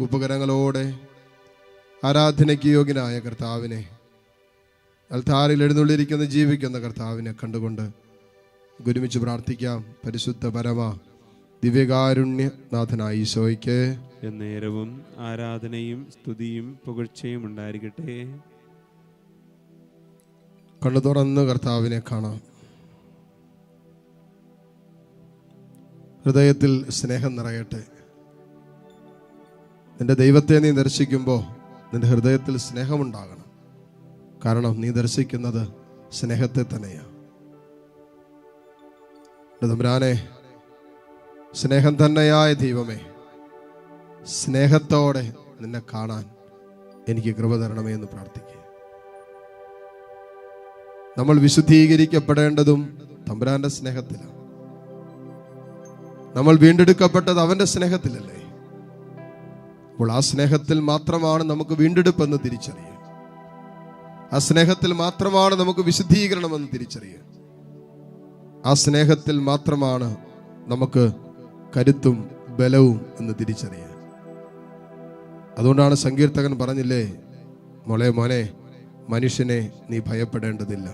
കുപകരങ്ങളോടെ ആരാധനയ്ക്ക് യോഗ്യനായ കർത്താവിനെ അൽത്താറിൽ എഴുന്നള്ളിരിക്കുന്ന ജീവിക്കുന്ന കർത്താവിനെ കണ്ടുകൊണ്ട് ഒരുമിച്ച് പ്രാർത്ഥിക്കാം. പരിശുദ്ധ പരമ ദിവ്യകാരുണ്യനാഥനായ ഈശോയ്ക്ക്. എന്നേരവും ആരാധനയും സ്തുതിയും പുകഴ്ചയും ഉണ്ടായിരിക്കട്ടെ. കണ്ണു തുറന്ന് കർത്താവിനെ കാണാം. ഹൃദയത്തിൽ സ്നേഹം നിറയട്ടെ. നിന്റെ ദൈവത്തെ നീ ദർശിക്കുമ്പോൾ നിന്റെ ഹൃദയത്തിൽ സ്നേഹമുണ്ടാകണം. കാരണം നീ ദർശിക്കുന്നത് സ്നേഹത്തെ തന്നെയാണ് തമ്പുരാനെ സ്നേഹം തന്നെയായ ദൈവമേ സ്നേഹത്തോടെ നിന്നെ കാണാൻ എനിക്ക് കൃപ തരണമേ എന്ന് പ്രാർത്ഥിക്കുക. നമ്മൾ വിശുദ്ധീകരിക്കപ്പെടേണ്ടതും തമ്പുരാന്റെ സ്നേഹത്തിലാണ്. നമ്മൾ വീണ്ടെടുക്കപ്പെട്ടത് അവന്റെ സ്നേഹത്തിലല്ലേ? അപ്പോൾ ആ സ്നേഹത്തിൽ മാത്രമാണ് നമുക്ക് വീണ്ടെടുപ്പെന്ന് തിരിച്ചറിയുക. ആ സ്നേഹത്തിൽ മാത്രമാണ് നമുക്ക് വിശുദ്ധീകരണമെന്ന് തിരിച്ചറിയുക. ആ സ്നേഹത്തിൽ മാത്രമാണ് നമുക്ക് കരുത്തും ബലവും എന്ന് തിരിച്ചറിയുക. അതുകൊണ്ടാണ് സങ്കീർത്തകൻ പറഞ്ഞില്ലേ മോളെ മോനെ മനുഷ്യനെ നീ ഭയപ്പെടേണ്ടതില്ല.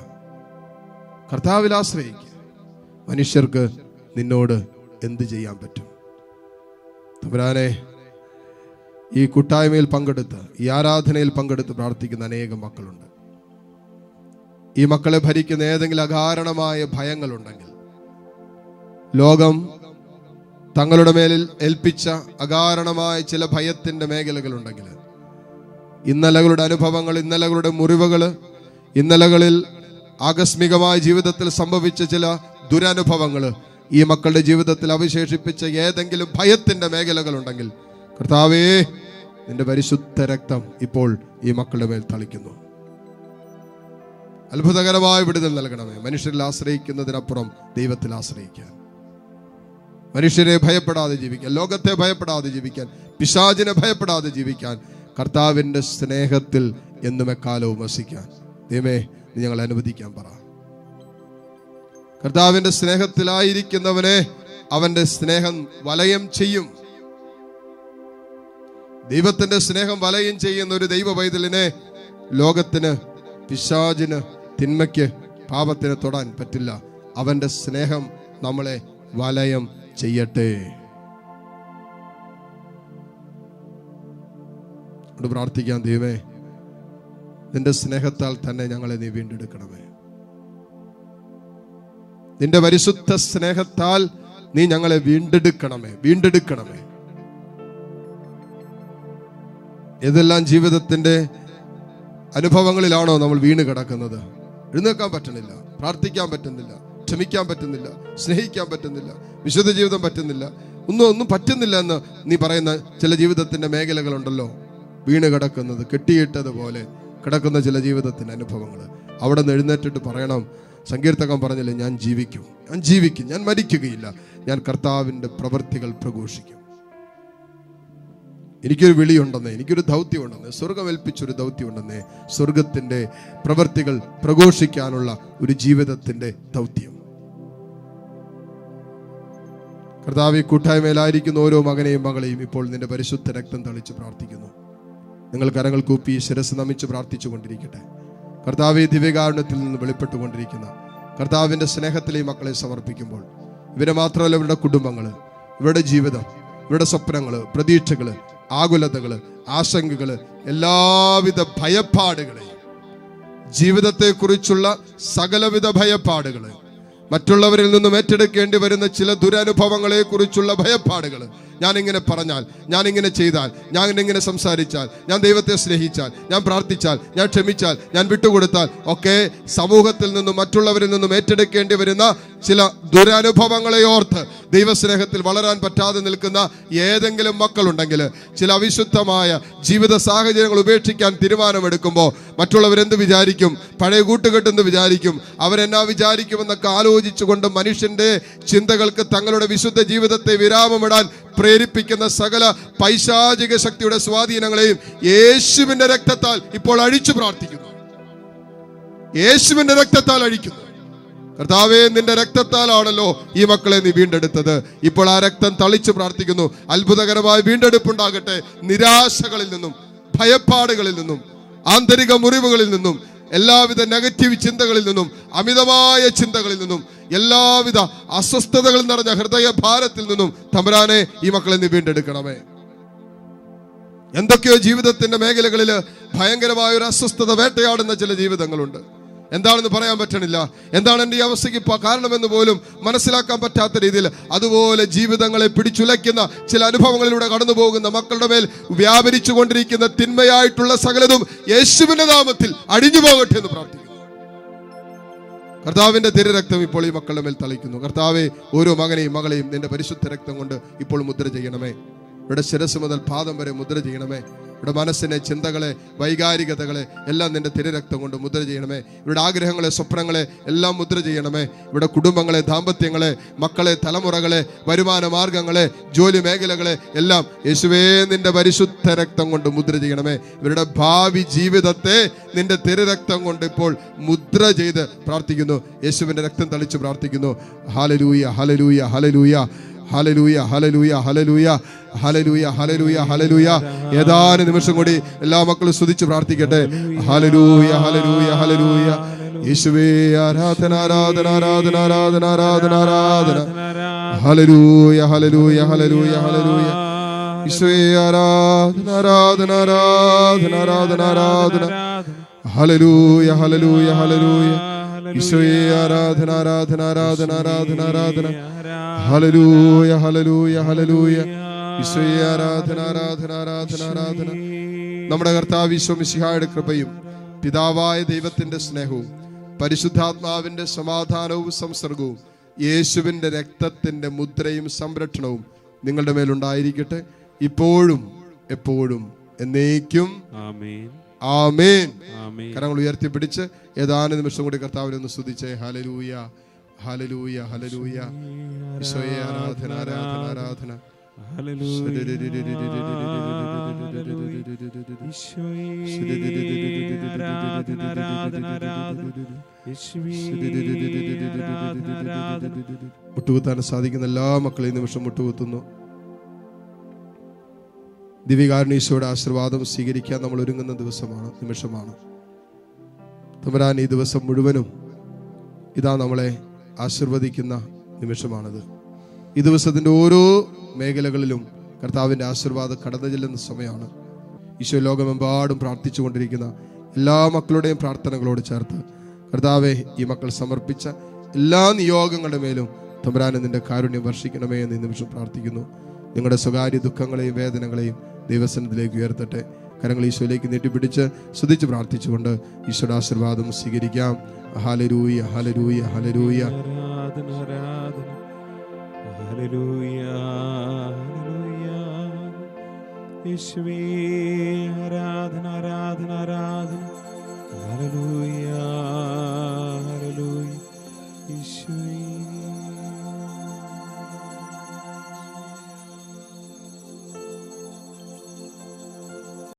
കർത്താവിൽ ആശ്രയിക്കുക. മനുഷ്യർക്ക് നിന്നോട് എന്ത് ചെയ്യാൻ പറ്റും? തമ്പുരാനെ ഈ കൂട്ടായ്മയിൽ പങ്കെടുത്ത് ഈ ആരാധനയിൽ പങ്കെടുത്ത് പ്രാർത്ഥിക്കുന്ന അനേകം മക്കളുണ്ട്. ഈ മക്കളെ ഭരിക്കുന്ന ഏതെങ്കിലും അകാരണമായ ഭയങ്ങളുണ്ടെങ്കിൽ ലോകം തങ്ങളുടെ മേലിൽ ഏൽപ്പിച്ച അകാരണമായ ചില ഭയത്തിന്റെ മേഖലകളുണ്ടെങ്കിൽ ഇന്നലകളുടെ അനുഭവങ്ങൾ ഇന്നലകളുടെ മുറിവുകൾ ഇന്നലകളിൽ ആകസ്മികമായ ജീവിതത്തിൽ സംഭവിച്ച ചില ദുരനുഭവങ്ങൾ ഈ മക്കളുടെ ജീവിതത്തിൽ അവശേഷിപ്പിച്ച ഏതെങ്കിലും ഭയത്തിന്റെ മേഖലകളുണ്ടെങ്കിൽ കർത്താവേ നിന്റെ പരിശുദ്ധ രക്തം ഇപ്പോൾ ഈ മക്കളുടെ മേൽ തളിക്കുന്നു. അത്ഭുതകരമായ വിടുതൽ നൽകണമേ. മനുഷ്യരിൽ ആശ്രയിക്കുന്നതിനപ്പുറം ദൈവത്തിൽ ആശ്രയിക്കാൻ. മനുഷ്യരെ ഭയപ്പെടാതെ ജീവിക്കാൻ ലോകത്തെ ഭയപ്പെടാതെ ജീവിക്കാൻ പിശാചിനെ ഭയപ്പെടാതെ ജീവിക്കാൻ കർത്താവിന്റെ സ്നേഹത്തിൽ എന്നും എക്കാലവും വസിക്കാൻ. ദൈവമേ ഞങ്ങൾ അനുവദിക്കാൻ പറ. കർത്താവിന്റെ സ്നേഹത്തിലായിരിക്കുന്നവനെ അവന്റെ സ്നേഹം വലയം ചെയ്യും. ദൈവത്തിന്റെ സ്നേഹം വലയം ചെയ്യുന്ന ഒരു ദൈവ പൈതലിനെ ലോകത്തിന് പിശാചിന് തിന്മയ്ക്ക് പാപത്തിന് തൊടാൻ പറ്റില്ല. അവന്റെ സ്നേഹം നമ്മളെ വലയം ചെയ്യട്ടെ. പ്രാർത്ഥിക്കാം ദൈവേ നിന്റെ സ്നേഹത്താൽ തന്നെ ഞങ്ങളെ നീ വീണ്ടെടുക്കണമേ. നിന്റെ പരിശുദ്ധ സ്നേഹത്താൽ നീ ഞങ്ങളെ വീണ്ടെടുക്കണമേ വീണ്ടെടുക്കണമേ. ഏതെല്ലാം ജീവിതത്തിന്റെ അനുഭവങ്ങളിലാണോ നമ്മൾ വീണ് കിടക്കുന്നത്? എഴുന്നേക്കാൻ പറ്റുന്നില്ല പ്രാർത്ഥിക്കാൻ പറ്റുന്നില്ല ക്ഷമിക്കാൻ പറ്റുന്നില്ല സ്നേഹിക്കാൻ പറ്റുന്നില്ല വിശുദ്ധ ജീവിതം പറ്റുന്നില്ല ഒന്നും ഒന്നും പറ്റുന്നില്ല എന്ന് നീ പറയുന്ന ചില ജീവിതത്തിന്റെ മേഖലകളുണ്ടല്ലോ. വീണ് കിടക്കുന്നത് കെട്ടിയിട്ടതുപോലെ കിടക്കുന്ന ചില ജീവിതത്തിന്റെ അനുഭവങ്ങൾ. അവിടെ നിന്ന് എഴുന്നേറ്റിട്ട് പറയണം സങ്കീർത്തകൻ പറഞ്ഞില്ലേ ഞാൻ ജീവിക്കും ഞാൻ ജീവിക്കും ഞാൻ മരിക്കുകയില്ല. ഞാൻ കർത്താവിന്റെ പ്രവൃത്തികൾ പ്രഘോഷിക്കും. എനിക്കൊരു വിളിയുണ്ടെന്നേ എനിക്കൊരു ദൗത്യമുണ്ടെന്നേ സ്വർഗം ഏൽപ്പിച്ചൊരു ദൗത്യമുണ്ടെന്നേ സ്വർഗത്തിന്റെ പ്രവൃത്തികൾ പ്രഘോഷിക്കാനുള്ള ഒരു ജീവിതത്തിന്റെ ദൗത്യം. കർത്താവ് കൂട്ടായ്മയിലായിരിക്കുന്ന ഓരോ മകനെയും മകളെയും ഇപ്പോൾ നിന്റെ പരിശുദ്ധ രക്തം തളിച്ച് പ്രാർത്ഥിക്കുന്നു. നിങ്ങൾ കരങ്ങൾ കൂപ്പി ശിരസ് നമിച്ച് പ്രാർത്ഥിച്ചു കൊണ്ടിരിക്കട്ടെ കർത്താവ് ദിവ്യകാരുണ്യത്തിൽ നിന്ന് വെളിപ്പെട്ടുകൊണ്ടിരിക്കുന്ന കർത്താവിന്റെ സ്നേഹത്തിൽ ഈ മക്കളെ സമർപ്പിക്കുമ്പോൾ ഇവരെ മാത്രമല്ല ഇവരുടെ കുടുംബങ്ങൾ ഇവരുടെ ജീവിതം ഇവരുടെ സ്വപ്നങ്ങൾ പ്രതീക്ഷകൾ ആകുലതകൾ ആശങ്കകൾ എല്ലാവിധ ഭയപ്പാടുകളെയും ജീവിതത്തെക്കുറിച്ചുള്ള സകലവിധ ഭയപ്പാടുകൾ മറ്റുള്ളവരിൽ നിന്നും ഏറ്റെടുക്കേണ്ടി വരുന്ന ചില ദുരനുഭവങ്ങളെക്കുറിച്ചുള്ള ഭയപ്പാടുകൾ ഞാൻ ഇങ്ങനെ പറഞ്ഞാൽ ഞാൻ ഇങ്ങനെ ചെയ്താൽ ഞാൻ ഇങ്ങനെ സംസാരിച്ചാൽ ഞാൻ ദൈവത്തെ സ്നേഹിച്ചാൽ ഞാൻ പ്രാർത്ഥിച്ചാൽ ഞാൻ ക്ഷമിച്ചാൽ ഞാൻ വിട്ടുകൊടുത്താൽ ഒക്കെ സമൂഹത്തിൽ നിന്നും മറ്റുള്ളവരിൽ നിന്നും ഏറ്റെടുക്കേണ്ടി വരുന്ന ചില ദുരനുഭവങ്ങളെ ഓർത്ത് ദൈവസ്നേഹത്തിൽ വളരാൻ പറ്റാതെ നിൽക്കുന്ന ഏതെങ്കിലും മക്കളുണ്ടെങ്കിൽ ചില അവിശുദ്ധമായ ജീവിത സാഹചര്യങ്ങൾ ഉപേക്ഷിക്കാൻ തീരുമാനമെടുക്കുമ്പോൾ മറ്റുള്ളവരെന്ത് വിചാരിക്കും? പഴയ കൂട്ടുകെട്ടെന്ന് വിചാരിക്കും? അവരെന്നാ വിചാരിക്കുമെന്നൊക്കെ ആലോചിച്ചുകൊണ്ട് മനുഷ്യന്റെ ചിന്തകൾക്ക് തങ്ങളുടെ വിശുദ്ധ ജീവിതത്തെ വിരാമമിടാൻ പ്രേരിപ്പിക്കുന്ന സകല പൈശാചിക ശക്തിയുടെ സ്വാധീനങ്ങളെയും യേശുവിന്റെ രക്തത്താൽ ഇപ്പോൾ അഴിച്ചു പ്രാർത്ഥിക്കുന്നു. യേശുവിന്റെ രക്തത്താൽ അഴിക്കുന്നു. കർത്താവേ നിന്റെ രക്തത്താലാണല്ലോ ഈ മക്കളെ നീ വീണ്ടെടുത്തത്. ഇപ്പോൾ ആ രക്തം തളിച്ചു പ്രാർത്ഥിക്കുന്നു. അത്ഭുതകരമായ വീണ്ടെടുപ്പുണ്ടാകട്ടെ നിരാശകളിൽ നിന്നും ഭയപ്പാടുകളിൽ നിന്നും ആന്തരിക മുറിവുകളിൽ നിന്നും എല്ലാവിധ നെഗറ്റീവ് ചിന്തകളിൽ നിന്നും അമിതമായ ചിന്തകളിൽ നിന്നും എല്ലാവിധ അസ്വസ്ഥതകൾ നിറഞ്ഞ ഹൃദയ ഭാരത്തിൽ നിന്നും തമ്പുരാനെ ഈ മക്കളെ നീ വീണ്ടെടുക്കണമേ. എന്തൊക്കെയോ ജീവിതത്തിന്റെ മേഖലകളിൽ ഭയങ്കരമായ ഒരു അസ്വസ്ഥത വേട്ടയാടുന്ന ചില ജീവിതങ്ങളുണ്ട്. എന്താണെന്ന് പറയാൻ പറ്റണില്ല. എന്താണ് എന്റെ ഈ അവസ്ഥയ്ക്ക് കാരണമെന്ന് പോലും മനസ്സിലാക്കാൻ പറ്റാത്ത രീതിയിൽ അതുപോലെ ജീവിതങ്ങളെ പിടിച്ചുലയ്ക്കുന്ന ചില അനുഭവങ്ങളിലൂടെ കടന്നു പോകുന്ന മക്കളുടെ മേൽ വ്യാപരിച്ചു കൊണ്ടിരിക്കുന്ന തിന്മയായിട്ടുള്ള സകലതും യേശുവിന്റെ നാമത്തിൽ അടിഞ്ഞു പോകട്ടെ എന്ന് പ്രാർത്ഥിക്കുന്നു. കർത്താവിന്റെ തിരരക്തം ഇപ്പോൾ ഈ മക്കളുടെ മേൽ തളിക്കുന്നു. കർത്താവെ ഓരോ മകനെയും മകളെയും നിന്റെ പരിശുദ്ധ രക്തം കൊണ്ട് ഇപ്പോൾ മുദ്ര ചെയ്യണമേ. ഇവിടെ ശിരസ് മുതൽ പാദം വരെ മുദ്ര ചെയ്യണമേ. ഇവിടെ മനസ്സിനെ ചിന്തകളെ വൈകാരികതകളെ എല്ലാം നിന്റെ തിരരക്തം കൊണ്ട് മുദ്ര ചെയ്യണമേ. ഇവിടെ ആഗ്രഹങ്ങളെ സ്വപ്നങ്ങളെ എല്ലാം മുദ്ര ചെയ്യണമേ. ഇവിടെ കുടുംബങ്ങളെ ദാമ്പത്യങ്ങളെ മക്കളെ തലമുറകളെ വരുമാന മാർഗങ്ങളെ ജോലി മേഖലകളെ എല്ലാം യേശുവേ നിന്റെ പരിശുദ്ധ രക്തം കൊണ്ട് മുദ്ര ചെയ്യണമേ. ഇവരുടെ ഭാവി ജീവിതത്തെ നിന്റെ തിരരക്തം കൊണ്ട് ഇപ്പോൾ മുദ്ര ചെയ്ത് പ്രാർത്ഥിക്കുന്നു. യേശുവിന്റെ രക്തം തളിച്ച് പ്രാർത്ഥിക്കുന്നു. Hallelujah hallelujah hallelujah hallelujah hallelujah hallelujah hallelujah hallelujah hallelujah ഏതാനും നിമിഷം കൂടി എല്ലാ മക്കളും സ്തുതിച്ച് പ്രാർത്ഥിക്കട്ടെ. ഹലലൂയ ഹലലൂയ ഹലലൂയ യേശുവേ ആരാധന ആരാധന ആരാധന ആരാധന ആരാധന ആരാധന. ഹലലൂയ ഹലലൂയ ഹലലൂയ ഹലലൂയ യേശുവേ ആരാധന ആരാധന ആരാധന ആരാധന ആരാധന. ഹലലൂയ ഹലലൂയ ഹലലൂയ ഈശോയെ ആരാധന ആരാധന ആരാധന ആരാധന ആരാധന. ഹലലൂയ ഹലലൂയ ഹലലൂയ ഈശോയെ ആരാധന ആരാധന ആരാധന ആരാധന. നമ്മുടെ കർത്താവ് ഈശോ മിശിഹായുടെ കൃപയും പിതാവായ ദൈവത്തിന്റെ സ്നേഹവും പരിശുദ്ധാത്മാവിന്റെ സമാധാനവും സംസർഗവും യേശുവിന്റെ രക്തത്തിന്റെ മുദ്രയും സംരക്ഷണവും നിങ്ങളുടെ മേലുണ്ടായിരിക്കട്ടെ. ഇപ്പോഴും എപ്പോഴും എന്നേക്കും. ആമേൻ. ആമേൻ. കരങ്ങൾ ഉയർത്തിപ്പിടിച്ച് ഏതാനും നിമിഷം കൂടി കർത്താവിനെ ഒന്ന് സ്തുതിച്ചേ. ഹലലൂയ ഹലലൂയ ഹലലൂയ ഈശോയെ ആരാധന ആരാധന ആരാധന. മുട്ടുകുത്താൻ സാധിക്കുന്ന എല്ലാ മക്കളെയും നിമിഷം മുട്ടുകുത്തുന്നു. ദിവികാരണീശോയുടെ ആശീർവാദം സ്വീകരിക്കാൻ നമ്മൾ ഒരുങ്ങുന്ന ദിവസമാണ് നിമിഷമാണ്. തമരാൻ ഈ ദിവസം മുഴുവനും ഇതാ നമ്മളെ ആശീർവദിക്കുന്ന നിമിഷമാണിത്. ഈ ദിവസത്തിന്റെ ഓരോ മേഖലകളിലും കർത്താവിന്റെ ആശീർവാദം കടന്നു ചെല്ലുന്ന സമയമാണ്. ഈശോ ലോകമെമ്പാടും പ്രാർത്ഥിച്ചുകൊണ്ടിരിക്കുന്ന എല്ലാ മക്കളുടെയും പ്രാർത്ഥനകളോട് ചേർത്ത് കർത്താവെ ഈ മക്കൾ സമർപ്പിച്ച എല്ലാ നിയോഗങ്ങളുടെ മേലും തമ്പുരാനെ നിന്റെ കാരുണ്യം വർഷിക്കണമേ എന്ന് നിമിഷം പ്രാർത്ഥിക്കുന്നു. നിങ്ങളുടെ സ്വകാര്യ ദുഃഖങ്ങളെയും വേദനകളെയും ദൈവസനത്തിലേക്ക് ഉയർത്തട്ടെ. കരങ്ങൾ ഈശോയിലേക്ക് നീട്ടിപ്പിടിച്ച് സ്തുതിച്ച് പ്രാർത്ഥിച്ചുകൊണ്ട് ഈശോയുടെ ആശീർവാദം സ്വീകരിക്കാം. ഹലരൂയ ഹലരൂയ ഹലരൂയ ആരാധന ആരാധന ആരാധന. ആരാധന